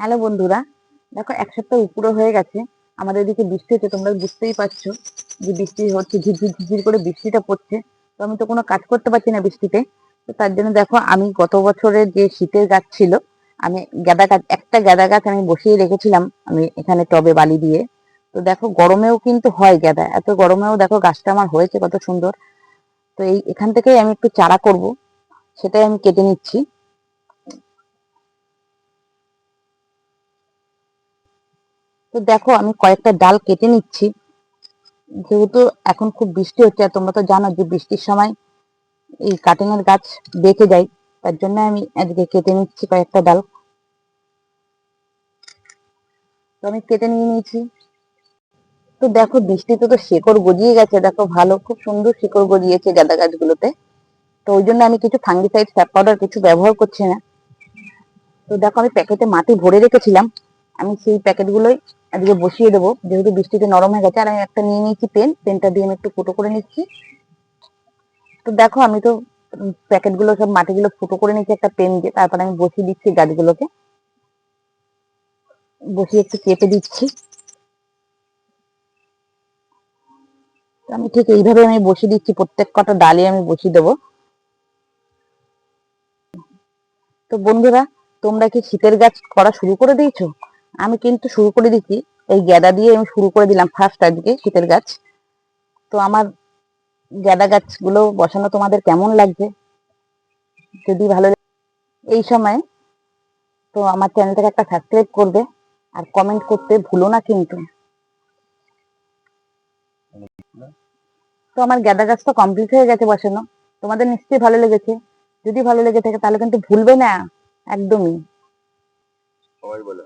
Hello বন্ধুরা, দেখো এক সপ্তাহ উপরে হয়ে গেছে। আমাদের এদিকে বৃষ্টি হচ্ছে, তোমরা বুঝতেই পারছ যে বৃষ্টি হচ্ছে, ঝিরঝির ঝিরঝির করে বৃষ্টিটা পড়ছে। তো আমি তো কোনো কাজ করতে পারছি না বৃষ্টিতে। তো তার জন্য দেখো, আমি গত বছরের যে শীতের গাছ ছিল, আমি গাঁদা গাছ, একটা গাঁদা গাছ আমি বসিয়ে রেখেছিলাম, আমি এখানে টবে বালি দিয়ে। তো দেখো, গরমেও কিন্তু হয় গাঁদা, এত গরমেও দেখো গাছটা আমার হয়েছে কত সুন্দর। তো এই এখান থেকেই আমি একটু চারা করব, সেটাই আমি কেটে নিচ্ছি। তো দেখো, আমি কয়েকটা ডাল কেটে নিচ্ছি। যেহেতু এখন খুব বৃষ্টি হচ্ছে, আর তোমরা তো জানো যে বৃষ্টির সময় এই কাটিংয়ের গাছ বেঁকে যায়, তার জন্য আমি আজকে কেটে নিচ্ছি কয়েকটা ডাল। তো আমি কেটে নিয়ে নিয়েছি। তো দেখো, বৃষ্টিতে তো শেকড় গজিয়ে গেছে, দেখো ভালো, খুব সুন্দর শেকড় গজিয়েছে গাঁদা গাছগুলোতে। তো ওই জন্য আমি কিছু ফাঙ্গিসাইড স্যাপ পাউডার কিছু ব্যবহার করছি না। তো দেখো, আমি প্যাকেটে মাটি ভরে রেখেছিলাম। আমি সেই প্যাকেটগুলোই আজকে বসিয়ে দেবো, যেহেতু বৃষ্টিতে নরম হয়ে গেছে, আর আমি একটা নিয়ে নিয়েছি পেন, পেনটা দিয়ে আমি একটু ফুটো করে নিচ্ছি। তো দেখো, আমি তো প্যাকেটগুলো সব মাটিগুলো ফুটো করে নিচ্ছি একটা পেন দিয়ে, তারপরে আমি বসিয়ে দিচ্ছি গাছগুলোকে। বসিয়ে একটু কেটে দিচ্ছি। আমি ঠিক এইভাবে আমি বসিয়ে দিচ্ছি, প্রত্যেক কটা ডালে আমি বসিয়ে দেবো। তো বন্ধুরা, তোমরা কি শীতের গাছ করা শুরু করে দিয়েছ? আমি কিন্তু শুরু করে দিচ্ছি এই গ্যাদা দিয়ে আমি শুরু করে দিলাম ফার্স্ট আজকে শীতের গাছ। তো আমার গ্যাদা গাছগুলো বসানো তোমাদের কেমন লাগছে যদি ভালো এই সময় তো আমার চ্যানেলটাকে একটা সাবস্ক্রাইব করবে আর কমেন্ট করতে ভুলো না কিন্তু। তো আমার গ্যাদা গাছটা কমপ্লিট হয়ে গেছে বসানো। তোমাদের নিশ্চয়ই ভালো লেগেছে। যদি ভালো লেগে থাকে তাহলে কিন্তু ভুলবে না। একদমই। সবাই বলে।